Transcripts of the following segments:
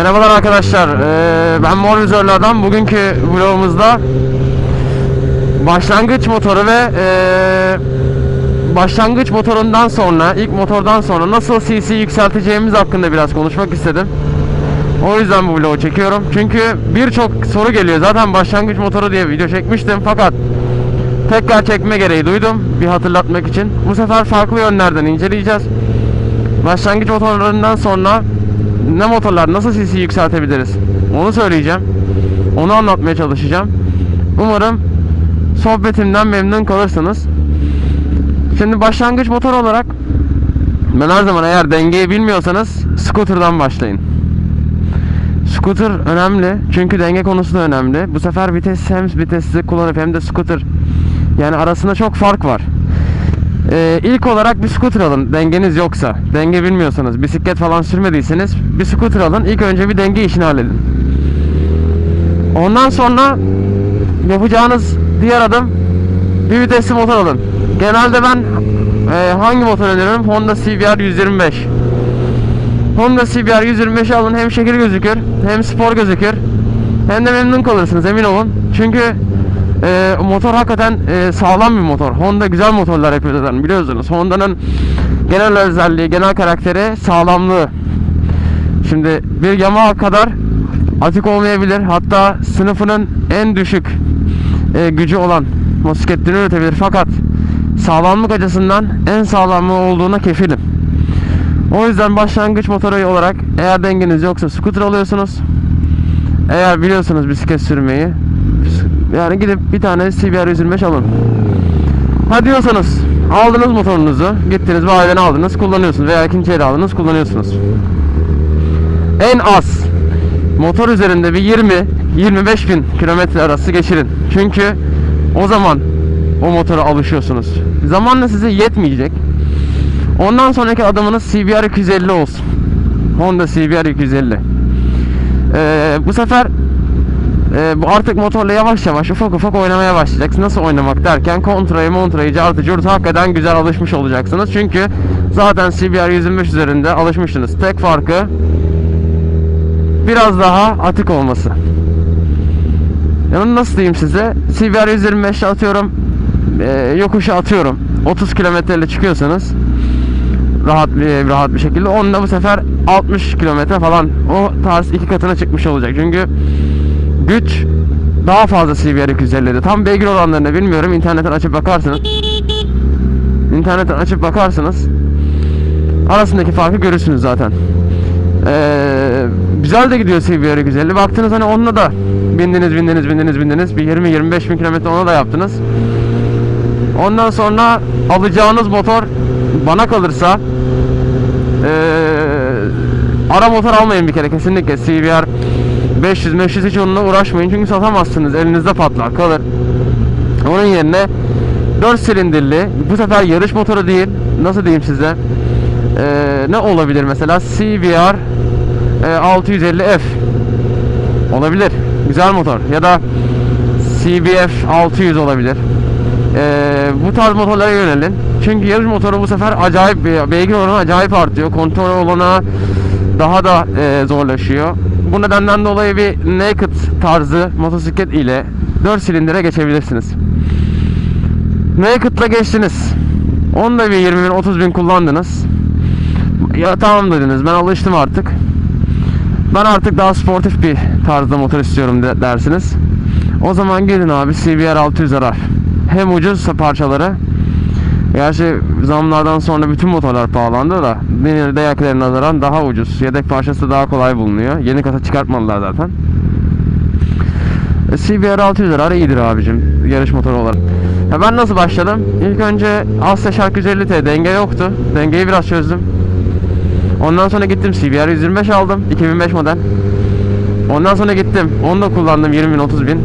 Merhabalar arkadaşlar. Ee, ben Mor. Bugünkü vlogumuzda başlangıç motoru ve ee, başlangıç motorundan sonra, ilk motordan sonra nasıl CC yükselteceğimiz hakkında biraz konuşmak istedim. O yüzden bu vlogu çekiyorum. Çünkü birçok soru geliyor. Zaten başlangıç motoru diye video çekmiştim fakat tekrar çekme gereği duydum bir hatırlatmak için. Bu sefer farklı yönlerden inceleyeceğiz. Başlangıç motorlarından sonra ne motorlar nasıl CC yükseltebiliriz onu söyleyeceğim. Onu anlatmaya çalışacağım. Umarım sohbetimden memnun kalırsınız. Şimdi başlangıç motor olarak ben her zaman eğer dengeyi bilmiyorsanız scooter'dan başlayın. Scooter önemli çünkü denge konusu da önemli. Bu sefer vites hem vitesi kullanıp hem de scooter yani arasında çok fark var. Ee, ilk olarak bir scooter alın dengeniz yoksa. Denge bilmiyorsanız, bisiklet falan sürmediyseniz bir scooter alın. İlk önce bir denge işini halledin. Ondan sonra yapacağınız diğer adım bir vitesli motor alın. Genelde ben e, hangi motor öneriyorum? Honda CBR 125. Honda CBR 125 alın hem şekil gözükür hem spor gözükür hem de memnun kalırsınız emin olun. Çünkü e, motor hakikaten e, sağlam bir motor. Honda güzel motorlar yapıyor zaten biliyorsunuz. Honda'nın genel özelliği, genel karakteri sağlamlığı. Şimdi bir Yamaha kadar atik olmayabilir. Hatta sınıfının en düşük e, gücü olan motosikletini üretebilir. Fakat sağlamlık açısından en sağlamı olduğuna kefilim. O yüzden başlangıç motoru olarak eğer dengeniz yoksa scooter alıyorsunuz. Eğer biliyorsunuz bisiklet sürmeyi yani gidip bir tane CBR 125 alın. Ha diyorsanız aldınız motorunuzu, gittiniz bayiden aldınız, kullanıyorsunuz veya ikinci el aldınız, kullanıyorsunuz. En az motor üzerinde bir 20-25 bin kilometre arası geçirin. Çünkü o zaman o motora alışıyorsunuz. Zamanla size yetmeyecek. Ondan sonraki adımınız CBR 250 olsun. Honda CBR 250. Ee, bu sefer e, artık motorla yavaş yavaş ufak ufak oynamaya başlayacaksınız. Nasıl oynamak derken kontrayı montrayı cartı curtu hakikaten güzel alışmış olacaksınız. Çünkü zaten CBR 125 üzerinde alışmışsınız. Tek farkı biraz daha atık olması. Yani nasıl diyeyim size? CBR 125 atıyorum. E, yokuşa atıyorum. 30 kilometreyle çıkıyorsanız rahat bir rahat bir şekilde onunla bu sefer 60 kilometre falan o tarz iki katına çıkmış olacak. Çünkü güç daha fazla CBR 250'de. Tam beygir oranlarını bilmiyorum. İnternetten açıp bakarsınız. İnternetten açıp bakarsınız. Arasındaki farkı görürsünüz zaten. Ee, güzel de gidiyor CBR 250. Baktınız hani onunla da bindiniz bindiniz bindiniz bindiniz. Bir 20-25 bin kilometre ona da yaptınız. Ondan sonra alacağınız motor bana kalırsa eee ara motor almayın bir kere kesinlikle CBR 500 500 hiç onunla uğraşmayın. Çünkü satamazsınız. Elinizde patlar kalır. Onun yerine 4 silindirli bu sefer yarış motoru değil. Nasıl diyeyim size? Eee, ne olabilir mesela? CBR eee, 650F olabilir. Güzel motor. Ya da CBF 600 olabilir. Ee, bu tarz motorlara yönelin. Çünkü yarış motoru bu sefer acayip beygir oranı acayip artıyor. Kontrol olana daha da e, zorlaşıyor. Bu nedenden dolayı bir naked tarzı motosiklet ile 4 silindire geçebilirsiniz. Naked'la geçtiniz. Onda bir 20 bin 30 bin kullandınız. Ya tamam dediniz ben alıştım artık. Ben artık daha sportif bir tarzda motor istiyorum de, dersiniz. O zaman gelin abi CBR 600 arar. Hem ucuz parçaları. Gerçi zamlardan sonra bütün motorlar pahalandı da yine de nazaran daha ucuz. Yedek parçası daha kolay bulunuyor. Yeni kasa çıkartmadılar zaten. E, CBR 600 arar iyidir abicim yarış motoru olarak. Ya ben nasıl başladım? İlk önce Asya Shark 150T denge yoktu. Dengeyi biraz çözdüm. Ondan sonra gittim CBR 125 aldım. 2005 model. Ondan sonra gittim. Onu da kullandım 20 bin 30 bin.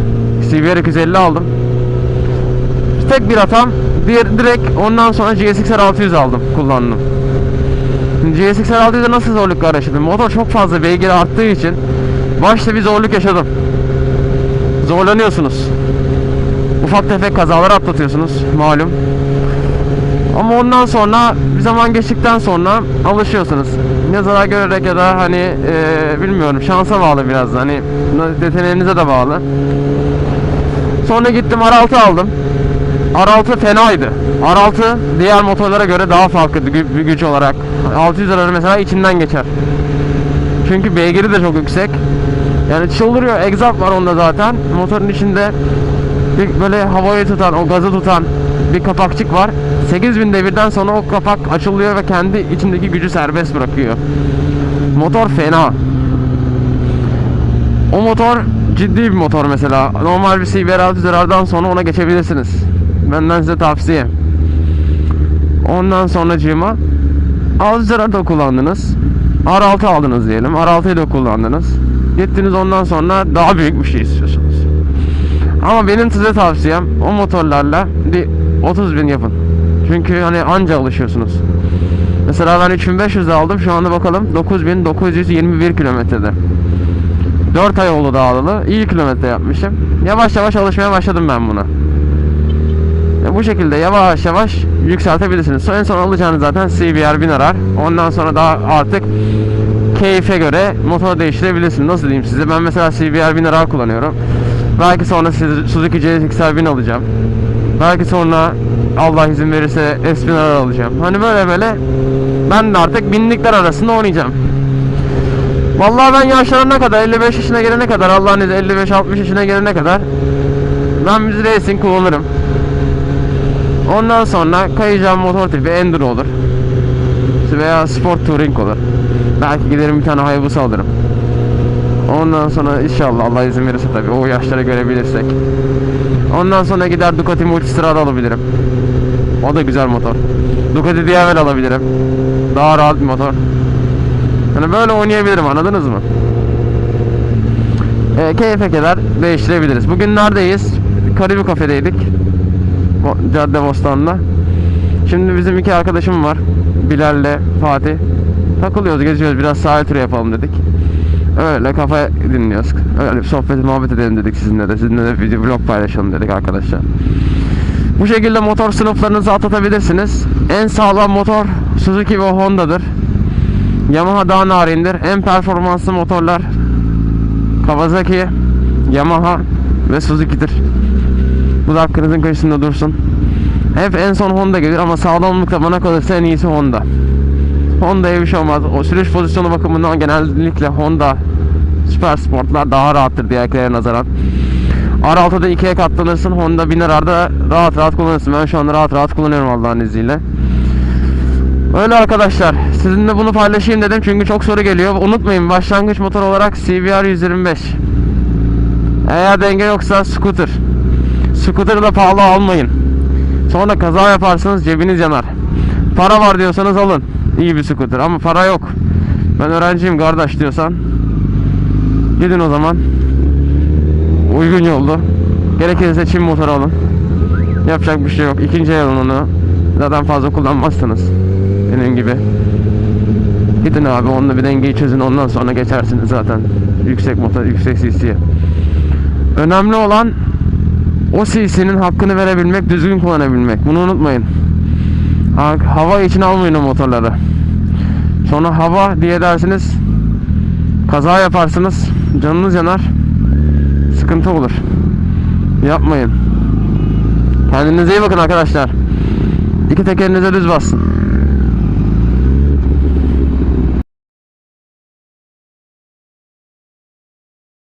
CBR 250 aldım. Tek bir hatam. Diğer direkt ondan sonra GSX-R 600 aldım. Kullandım. GSX-R 600'de nasıl zorluklar yaşadım? Motor çok fazla beygir arttığı için başta bir zorluk yaşadım. Zorlanıyorsunuz. Ufak tefek kazalar atlatıyorsunuz malum. Ama ondan sonra bir zaman geçtikten sonra alışıyorsunuz. Ne zarar görerek ya da hani eee, bilmiyorum şansa bağlı biraz hani yeteneğinize de bağlı. Sonra gittim R6 aldım. R6 fenaydı. R6 diğer motorlara göre daha farklı gü- güç olarak. 600 lira mesela içinden geçer. Çünkü beygiri de çok yüksek. Yani çıldırıyor. Egzap var onda zaten. Motorun içinde bir böyle havayı tutan, o gazı tutan bir kapakçık var. 8000 devirden sonra o kapak açılıyor ve kendi içindeki gücü serbest bırakıyor. Motor fena. O motor ciddi bir motor mesela. Normal bir CBR 600'lerden sonra ona geçebilirsiniz. Benden size tavsiye. Ondan sonracığıma 600'ler da kullandınız. R6 aldınız diyelim. R6'yı da kullandınız. Gittiniz ondan sonra daha büyük bir şey istiyorsunuz. Ama benim size tavsiyem o motorlarla bir 30 bin yapın. Çünkü hani anca alışıyorsunuz. Mesela ben 3500 aldım şu anda bakalım 9921 kilometrede. 4 ay oldu dağılalı. İyi kilometre yapmışım. Yavaş yavaş alışmaya başladım ben buna. Bu şekilde yavaş yavaş yükseltebilirsiniz. En son alacağınız zaten CBR 1000 arar. Ondan sonra daha artık keyfe göre motor değiştirebilirsiniz. Nasıl diyeyim size? Ben mesela CBR 1000 arar kullanıyorum. Belki sonra Suzuki CSXR 1000 alacağım. Belki sonra Allah izin verirse S1000 arar alacağım. Hani böyle böyle ben de artık binlikler arasında oynayacağım. Vallahi ben yaşlanana kadar 55 yaşına gelene kadar Allah'ın izniyle 55-60 yaşına gelene kadar ben bir racing kullanırım. Ondan sonra kayacağım motor tipi enduro olur. Veya sport touring olur. Belki giderim bir tane Hayabusa alırım. Ondan sonra inşallah Allah izin verirse tabii o yaşları görebilirsek. Ondan sonra gider Ducati Multistrada alabilirim. O da güzel motor. Ducati Diavel alabilirim. Daha rahat bir motor. Hani böyle oynayabilirim anladınız mı? E, keyfe değiştirebiliriz. Bugün neredeyiz? Karibi kafedeydik. Cadde Bostan'da. Şimdi bizim iki arkadaşım var. Bilal'le Fatih. Takılıyoruz, geziyoruz. Biraz sahil turu yapalım dedik. Öyle kafa dinliyoruz. Öyle bir sohbet muhabbet edelim dedik sizinle de. Sizinle de video vlog paylaşalım dedik arkadaşlar. Bu şekilde motor sınıflarınızı atlatabilirsiniz. En sağlam motor Suzuki ve Honda'dır. Yamaha daha narindir. En performanslı motorlar Kawasaki, Yamaha ve Suzuki'dir. Bu da aklınızın köşesinde dursun. Hep en son Honda gelir ama sağlamlıkta bana kalırsa en iyisi Honda. Honda'ya bir şey olmaz. O sürüş pozisyonu bakımından genellikle Honda Süper Sportlar daha rahattır diğerlerine nazaran. R6'da ikiye katlanırsın. Honda 1000 arada rahat rahat kullanırsın. Ben şu anda rahat rahat kullanıyorum Allah'ın izniyle. Öyle arkadaşlar. Sizinle bunu paylaşayım dedim çünkü çok soru geliyor. Unutmayın başlangıç motor olarak CBR 125. Eğer denge yoksa scooter. Scooter'ı da pahalı almayın. Sonra kaza yaparsınız cebiniz yanar. Para var diyorsanız alın. İyi bir scooter ama para yok. Ben öğrenciyim kardeş diyorsan. Gidin o zaman. Uygun yolda. Gerekirse Çin motoru alın. Yapacak bir şey yok. İkinci el onu. Zaten fazla kullanmazsınız. Benim gibi. Gidin abi onunla bir dengeyi çözün ondan sonra geçersiniz zaten. Yüksek motor, yüksek CC'ye. Önemli olan o CC'nin hakkını verebilmek, düzgün kullanabilmek. Bunu unutmayın. Ha- Hava için almayın o motorları. Sonra hava diye dersiniz. Kaza yaparsınız. Canınız yanar. Sıkıntı olur. Yapmayın. Kendinize iyi bakın arkadaşlar. İki tekerinize düz basın.